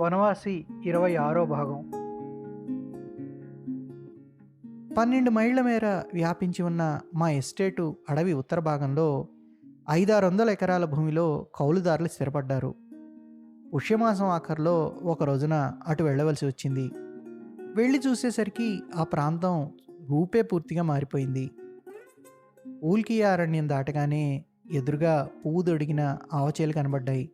వనవాసి ఇరవై ఆరో భాగం. పన్నెండు మైళ్ళ మేర వ్యాపించి ఉన్న మా ఎస్టేటు అడవి ఉత్తర భాగంలో ఐదారు వందల ఎకరాల భూమిలో కౌలుదారులు స్థిరపడ్డారు. పుష్యమాసం ఆఖరిలో ఒక రోజున అటు వెళ్ళవలసి వచ్చింది. వెళ్ళి చూసేసరికి ఆ ప్రాంతం రూపే పూర్తిగా మారిపోయింది. ఊల్కి అరణ్యం దాటగానే ఎదురుగా పువ్వు దొడిగిన ఆవచేలు కనబడ్డాయి.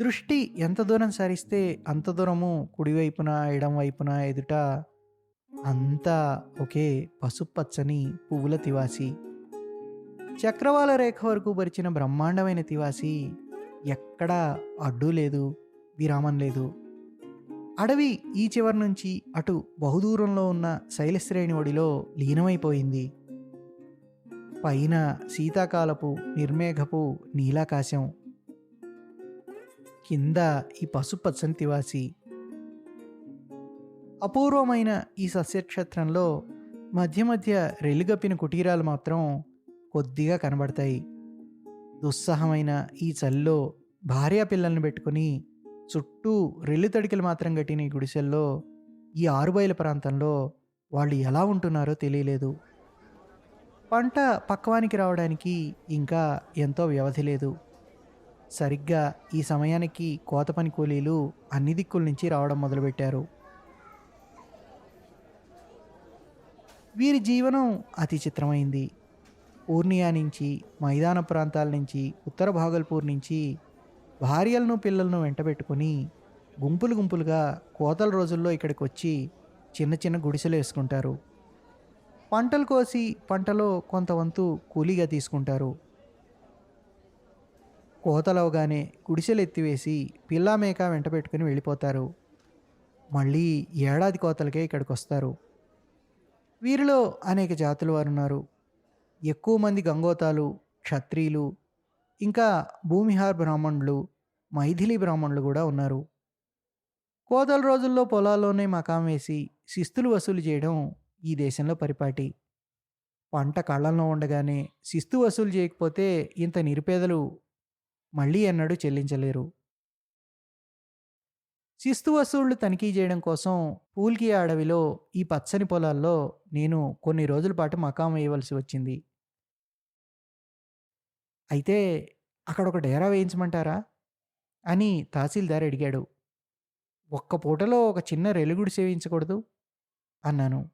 దృష్టి ఎంత దూరం సరిస్తే అంత దూరము కుడివైపున ఎడం వైపున ఎదుట అంతా ఒకే పసుపచ్చని పువ్వుల తివాసి. చక్రవాల రేఖ వరకు పరిచిన బ్రహ్మాండమైన తివాసి ఎక్కడా అడ్డు లేదు విరామం లేదు. అడవి ఈ చివరి నుంచి అటు బహుదూరంలో ఉన్న శైలశ్రేణి ఒడిలో లీనమైపోయింది. పైన శీతాకాలపు నిర్మేఘపు నీలాకాశం కింద ఈ పసుపచ్చని తివాసి. అపూర్వమైన ఈ సస్యక్షేత్రంలో మధ్య మధ్య రెలుగప్పిన కుటీరాలు మాత్రం కొద్దిగా కనబడతాయి. దుస్సహమైన ఈ చలిలో భార్య పిల్లల్ని పెట్టుకుని చుట్టూ రెల్లు తడికలు మాత్రం కట్టిన ఈ గుడిసెల్లో ఈ ఆరుబయల ప్రాంతంలో వాళ్ళు ఎలా ఉంటున్నారో తెలియలేదు. పంట పక్వానికి రావడానికి ఇంకా ఎంతో వ్యవధి లేదు. సరిగ్గా ఈ సమయానికి కోత పని కూలీలు అన్ని దిక్కుల నుంచి రావడం మొదలుపెట్టారు. వీరి జీవనం అతి చిత్రమైంది. పూర్ణియా నుంచి మైదాన ప్రాంతాల నుంచి ఉత్తర భాగల్పూర్ నుంచి భార్యలను పిల్లలను వెంటబెట్టుకొని గుంపులు గుంపులుగా కోతల రోజుల్లో ఇక్కడికి వచ్చి చిన్న చిన్న గుడిసెలు వేసుకుంటారు. పంటలు కోసి పంటలో కొంత వంతు కూలీగా తీసుకుంటారు. కోతలవగానే గుడిసెలు ఎత్తివేసి పిల్లా మేక వెంట పెట్టుకుని వెళ్ళిపోతారు. మళ్ళీ ఏడాది కోతలకే ఇక్కడికి వస్తారు వీరిలో అనేక జాతుల వారు ఉన్నారు ఎక్కువ మంది గంగోతాలు క్షత్రియులు ఇంకా భూమిహార్ బ్రాహ్మణులు మైథిలి బ్రాహ్మణులు కూడా ఉన్నారు. కోతల రోజుల్లో పొలాల్లోనే మకాం వేసి శిస్తులు వసూలు చేయడం ఈ దేశంలో పరిపాటి. పంట కళ్ళల్లో ఉండగానే శిస్తు వసూలు చేయకపోతే ఇంత నిరుపేదలు మళ్ళీ ఎన్నడూ చెల్లించలేరు. శిస్తు వసూళ్ళు తనిఖీ చేయడం కోసం పూల్కి అడవిలో ఈ పచ్చని పొలాల్లో నేను కొన్ని రోజుల పాటు మకాం వేయవలసి వచ్చింది. అయితే అక్కడ ఒక డేరా వేయించమంటారా? అని తహసీల్దార్ అడిగాడు. ఒక్క పూటలో ఒక చిన్న రెలుగుడు సేవించకూడదు? అన్నాను.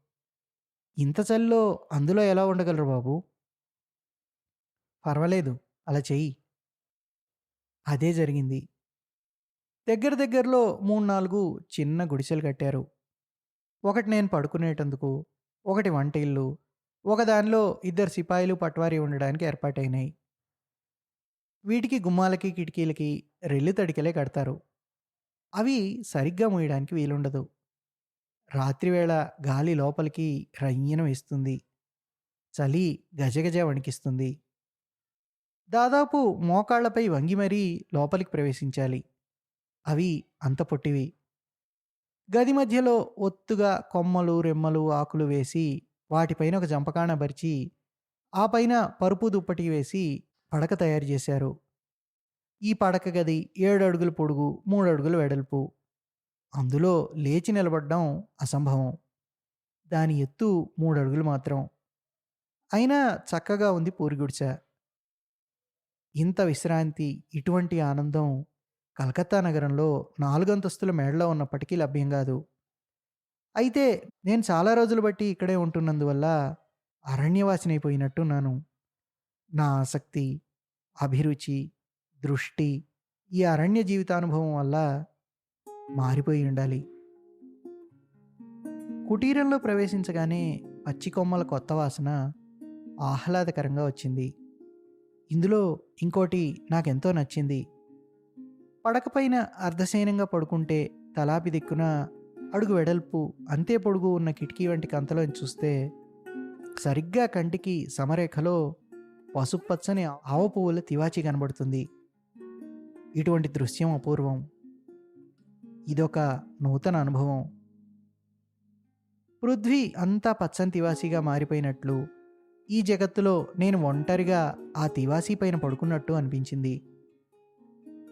ఇంత చలిలో అందులో ఎలా ఉండగలరు బాబు? పర్వాలేదు అలా చెయ్యి. అదే జరిగింది. దగ్గర దగ్గరలో మూడు నాలుగు చిన్న గుడిసెలు కట్టారు. ఒకటి నేను పడుకునేటందుకు ఒకటి వంట ఇల్లు ఒకదానిలో ఇద్దరు సిపాయిలు పట్వారీ ఉండడానికి ఏర్పాటైనాయి వీటికి గుమ్మాలకి కిటికీలకి రెల్లు తడికలే కడతారు. అవి సరిగ్గా మూయడానికి వీలుండదు. రాత్రివేళ గాలి లోపలికి రయ్యన వేస్తుంది చలి గజగజ వణికిస్తుంది. దాదాపు మోకాళ్ళపై వంగి మరీ లోపలికి ప్రవేశించాలి. అవి అంత పొట్టివి. గది మధ్యలో ఒత్తుగా కొమ్మలు రెమ్మలు ఆకులు వేసి వాటిపైన ఒక జంపకాణ పరిచి ఆ పైన పరుపు దుప్పటి వేసి పడక తయారు చేశారు. ఈ పడక గది ఏడు అడుగుల పొడుగు మూడు అడుగుల వెడల్పు. అందులో లేచి నిలబడడం అసంభవం. దాని ఎత్తు మూడు అడుగులు మాత్రం. అయినా చక్కగా ఉంది పూరిగుడిస ఇంత విశ్రాంతి ఇటువంటి ఆనందం కలకత్తా నగరంలో నాలుగంతస్తుల మేడలో ఉన్నప్పటికీ లభ్యం కాదు. అయితే నేను చాలా రోజులు బట్టి ఇక్కడే ఉంటున్నందువల్ల అరణ్యవాసినైపోయినట్టున్నాను. నా ఆసక్తి అభిరుచి దృష్టి ఈ అరణ్య జీవితానుభవం వల్ల మారిపోయి ఉండాలి. కుటీరంలో ప్రవేశించగానే పచ్చి కొమ్మల కొత్త వాసన ఆహ్లాదకరంగా వచ్చింది. ఇందులో ఇంకోటి నాకెంతో నచ్చింది. పడకపైన అర్ధశయనంగా పడుకుంటే తలాపి దిక్కున అడుగు వెడల్పు అంతే పొడుగు ఉన్న కిటికీ వంటి కంతలోని చూస్తే సరిగ్గా కంటికి సమరేఖలో పసుపచ్చని ఆవ పువ్వుల తివాచి కనబడుతుంది. ఇటువంటి దృశ్యం అపూర్వం. ఇదొక నూతన అనుభవం. పృథ్వీ అంతా పచ్చని తివాసిగా మారిపోయినట్లు ఈ జగత్తులో నేను ఒంటరిగా ఆ తివాసీ పైన పడుకున్నట్టు అనిపించింది.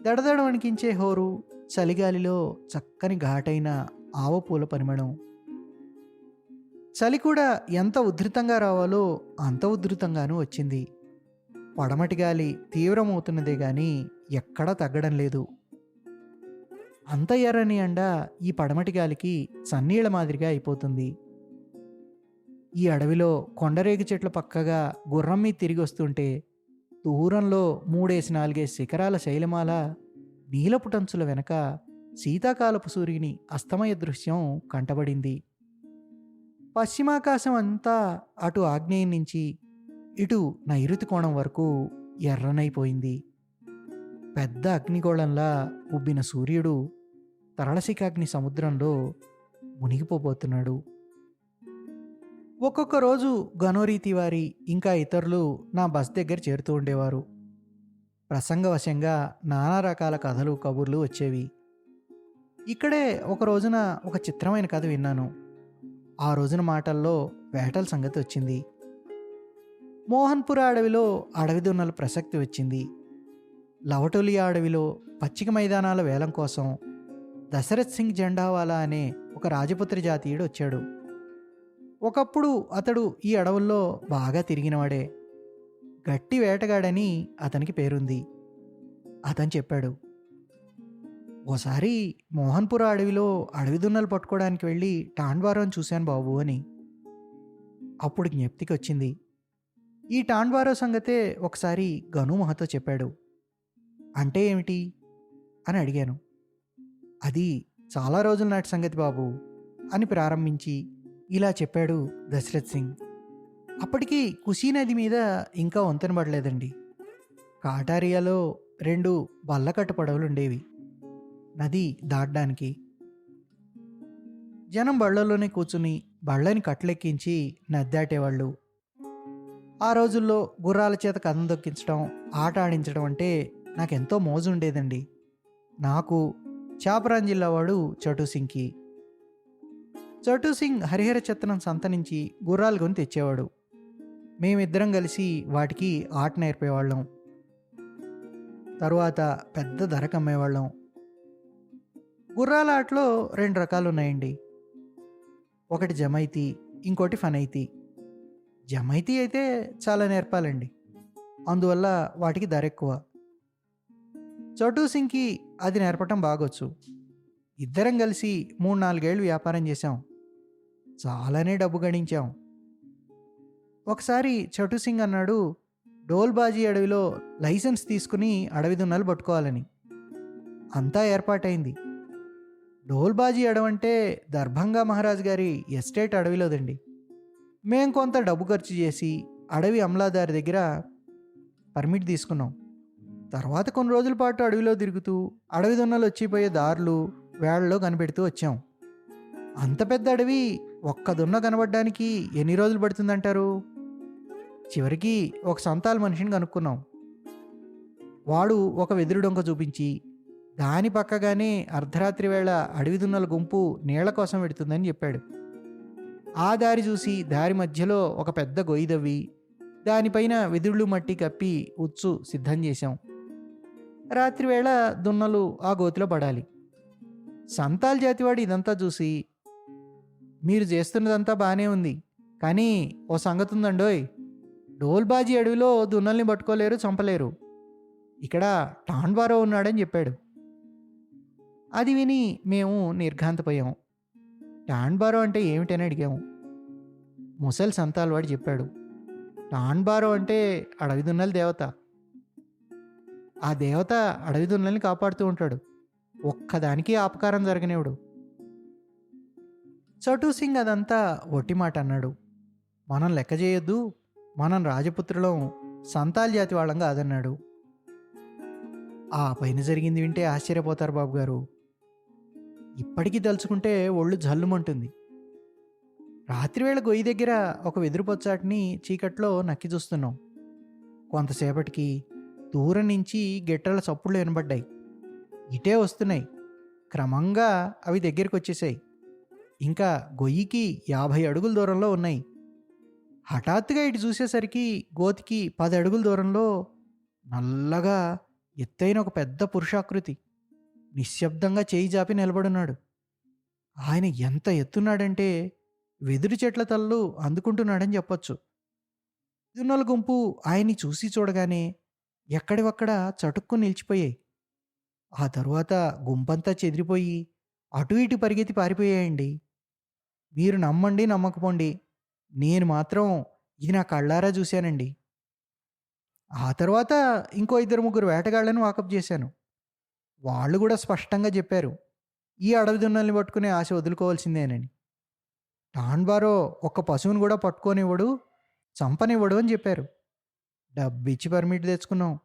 దడదడ వణికించే హోరు చలిగాలిలో చక్కని ఘాటైన ఆవపూల పరిమళం. చలి కూడా ఎంత ఉధృతంగా రావాలో అంత ఉధృతంగానూ వచ్చింది. పడమటి గాలి తీవ్రమవుతున్నదే గాని ఎక్కడా తగ్గడం లేదు. అంత ఎర్రని అండ ఈ పడమటి గాలికి సన్నీళ్ళ మాదిరిగా అయిపోతుంది. ఈ అడవిలో కొండరేగి చెట్ల పక్కగా గుర్రం మీద తిరిగి వస్తుంటే దూరంలో మూడేసి నాలుగేసి శిఖరాల శైలమాల నీలపుటంచుల వెనక శీతాకాలపు సూర్యుని అస్తమయ దృశ్యం కంటబడింది. పశ్చిమాకాశం అంతా అటు ఆగ్నేయం నుంచి ఇటు నైరుతి కోణం వరకు ఎర్రనైపోయింది. పెద్ద అగ్నిగోళంలా ఉబ్బిన సూర్యుడు తరళశిఖాగ్ని సముద్రంలో మునిగిపోబోతున్నాడు. ఒక్కొక్క రోజు గనోరీ తివారి ఇంకా ఇతరులు నా బస్ దగ్గర చేరుతూ ఉండేవారు. ప్రసంగవశంగా నానా రకాల కథలు కబుర్లు వచ్చేవి. ఇక్కడే ఒక రోజున ఒక చిత్రమైన కథ విన్నాను. ఆ రోజున మాటల్లో వేటల సంగతి వచ్చింది. మోహన్పుర అడవిలో అడవి దున్నల ప్రసక్తి వచ్చింది. లవటోలియా అడవిలో పచ్చిక మైదానాల వేలం కోసం దశరథ్ సింగ్ జెండావాలా అనే ఒక రాజపుత్ర జాతీయుడు వచ్చాడు. ఒకప్పుడు అతడు ఈ అడవుల్లో బాగా తిరిగినవాడే. గట్టి వేటగాడని అతనికి పేరుంది. అతను చెప్పాడు ఓసారి మోహన్పుర అడవిలో అడవి దున్నలు పట్టుకోవడానికి వెళ్ళి టాండ్వారం చూశాను బాబు అని. అప్పుడు జ్ఞప్తికి వచ్చింది ఈ టాండ్వారో సంగతే ఒకసారి గను మహతో చెప్పాడు. అంటే ఏమిటి? అని అడిగాను. అది చాలా రోజుల నాటి సంగతి బాబు అని ప్రారంభించి ఇలా చెప్పాడు దశరథ్ సింగ్. అప్పటికి కుషీ నది మీద ఇంకా వంతెన పడలేదండి కాటారియాలో రెండు బల్లకట్టు పడవలు ఉండేవి. నది దాటడానికి. జనం బళ్ళల్లోనే కూర్చుని బళ్ళని కట్లెక్కించి నది దాటేవాళ్ళు. ఆ రోజుల్లో గుర్రాల చేత కథం దొక్కించడం ఆట ఆడించడం అంటే నాకెంతో మోజు ఉండేదండి నాకు చాపరాన్ జిల్లా వాడు చటు సింగ్కి చటు సింగ్ హరిహర చెత్తనం సంత నుంచి గుర్రాలు కొని తెచ్చేవాడు. మేమిద్దరం కలిసి వాటికి ఆట నేర్పేవాళ్ళం. తరువాత పెద్ద ధరకు అమ్మేవాళ్ళం. గుర్రాల ఆటలో రెండు రకాలు ఉన్నాయండి ఒకటి జమైతి ఇంకోటి ఫనైతి. జమైతి అయితే చాలా నేర్పాలండి. అందువల్ల వాటికి ధర ఎక్కువ చోటు సింగ్కి అది నేర్పటం బాగొచ్చు. ఇద్దరం కలిసి మూడు నాలుగేళ్ళు వ్యాపారం చేశాం. చాలానే డబ్బు గడించాం ఒకసారి చటు సింగ్ అన్నాడు డోల్బాజీ అడవిలో లైసెన్స్ తీసుకుని అడవి దున్నలు పట్టుకోవాలని. అంతా ఏర్పాటైంది. డోల్బాజీ అడవంటే దర్భంగా మహారాజ్ గారి ఎస్టేట్ అడవిలోదండి. మేం కొంత డబ్బు ఖర్చు చేసి అడవి అమలాదారి దగ్గర పర్మిట్ తీసుకున్నాం. తర్వాత కొన్ని రోజుల పాటు అడవిలో తిరుగుతూ అడవి దున్నలు వచ్చిపోయే దారులు వేళ్ళలో కనిపెడుతూ వచ్చాం. అంత పెద్ద అడవి ఒక్క దున్న కనబడడానికి ఎన్ని రోజులు పడుతుందంటారు? చివరికి ఒక సంతాల మనిషిని కనుక్కున్నాం. వాడు ఒక వెదురు డొంక చూపించి దాని పక్కగానే అర్ధరాత్రి వేళ అడవి దున్నల గుంపు నీళ్ళ కోసం పెడుతుందని చెప్పాడు. ఆ దారి చూసి దారి మధ్యలో ఒక పెద్ద గొయ్యి దవ్వి దానిపైన వెదుళ్ళు మట్టి కప్పి ఉచ్చు సిద్ధం చేశాం. రాత్రివేళ దున్నలు ఆ గోతిలో పడాలి. సంతాల్ జాతివాడు ఇదంతా చూసి మీరు చేస్తున్నదంతా బాగానే ఉంది. కానీ ఓ సంగతి ఉందండోయ్ డోల్బాజీ అడవిలో దున్నల్ని పట్టుకోలేరు చంపలేరు. ఇక్కడ టాండ్వారో ఉన్నాడని చెప్పాడు. అది విని మేము నిర్ఘాంతపోయాము. టాండ్బారో అంటే ఏమిటని అడిగాము. ముసలి సంతాల్ వాడు చెప్పాడు. టాండ్బారో అంటే అడవి దున్నల దేవత. ఆ దేవత అడవి దున్నల్ని కాపాడుతూ ఉంటాడు. ఒక్కదానికి ఆపకారం జరగనివాడు చటు సింగ్ అదంతా ఒట్టి మాట అన్నాడు. మనం లెక్క చేయొద్దు మనం రాజపుత్రులం సంతాల్ జాతి వాళ్ళం కాదన్నాడు. ఆ పైన జరిగింది వింటే ఆశ్చర్యపోతారు బాబు గారు ఇప్పటికీ తలుచుకుంటే ఒళ్ళు జల్లుమంటుంది. రాత్రివేళ గొయ్యి దగ్గర ఒక వెదురు పొచ్చాటిని చీకట్లో నక్కి చూస్తున్నాం. కొంతసేపటికి దూరం నుంచి గిట్టల చప్పుళ్ళు వినబడ్డాయి. ఇటే వస్తున్నాయి. క్రమంగా అవి దగ్గరికి వచ్చేసాయి. ఇంకా గొయ్యికి యాభై అడుగుల దూరంలో ఉన్నాయి. హఠాత్తుగా ఇటు చూసేసరికి గోతికి పది అడుగుల దూరంలో నల్లగా ఎత్తైన ఒక పెద్ద పురుషాకృతి నిశ్శబ్దంగా చేయి జాపి నిలబడున్నాడు. ఆయన ఎంత ఎత్తున్నాడంటే వెదురు చెట్ల తలలు అందుకుంటున్నాడని చెప్పొచ్చు. ఎదున్నల గుంపు ఆయన్ని చూసి చూడగానే ఎక్కడివక్కడ చటుక్కు నిలిచిపోయాయి. ఆ తరువాత గుంపంతా చెదిరిపోయి అటు ఇటు పరిగెత్తి పారిపోయాయండి. మీరు నమ్మండి నమ్మకపోండి. నేను మాత్రం ఇది నా కళ్ళారా చూశానండి. ఆ తర్వాత ఇంకో ఇద్దరు ముగ్గురు వేటగాళ్ళను వాకప్ చేశాను. వాళ్ళు కూడా స్పష్టంగా చెప్పారు. ఈ అడవి దున్నల్ని పట్టుకునే ఆశ వదులుకోవాల్సిందేనని. టాన్బారో ఒక్క పశువుని కూడా పట్టుకోనివ్వడు చంపనివ్వడు అని చెప్పారు. డబ్బిచ్చి పర్మిట్ తెచ్చుకున్నాం.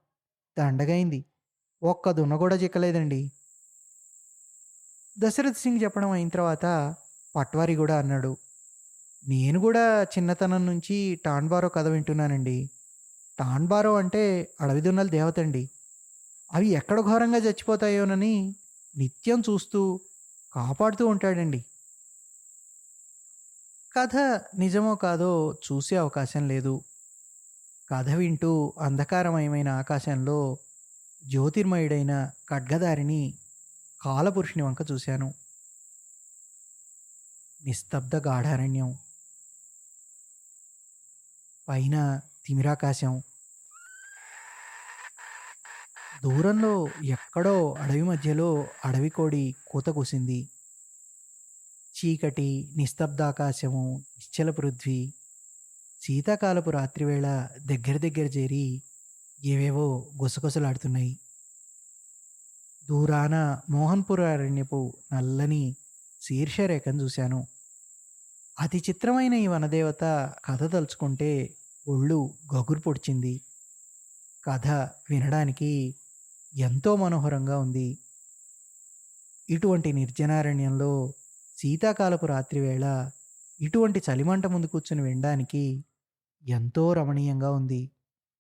దండగైంది. ఒక్క దున్న కూడా చిక్కలేదండి. దశరథ్ సింగ్ చెప్పడం అయిన తర్వాత పట్వారి కూడా అన్నాడు నేను కూడా చిన్నతనం నుంచి టాన్బారో కథ వింటున్నానండి. టాన్బారో అంటే అడవి దున్నల దేవత అండి. అవి ఎక్కడ ఘోరంగా చచ్చిపోతాయోనని నిత్యం చూస్తూ కాపాడుతూ ఉంటాడండి. కథ నిజమో కాదో చూసే అవకాశం లేదు. కథ వింటూ అంధకారమయమైన ఆకాశంలో జ్యోతిర్మయుడైన ఖడ్గదారిని కాలపురుషుని వంక చూశాను. నిస్తబ్ద గాఢారణ్యం. పైన తిమిరాకాశం. దూరంలో ఎక్కడో అడవి మధ్యలో అడవి కోడి కూత కూసింది. చీకటి నిస్తబ్దాకాశము నిశ్చల పృథ్వీ శీతాకాలపు రాత్రివేళ దగ్గర దగ్గర చేరి ఏవేవో గుసగుసలాడుతున్నాయి. దూరాన మోహన్పుర అరణ్యపు నల్లని శీర్షరేఖను చూశాను. అతి చిత్రమైన ఈ వనదేవత కథ తలుచుకుంటే ఒళ్ళు గగురు పొడిచింది. కథ వినడానికి ఎంతో మనోహరంగా ఉంది. ఇటువంటి నిర్జనారణ్యంలో శీతాకాలపు రాత్రివేళ ఇటువంటి చలిమంట ముందు కూర్చుని వినడానికి ఎంతో రమణీయంగా ఉంది.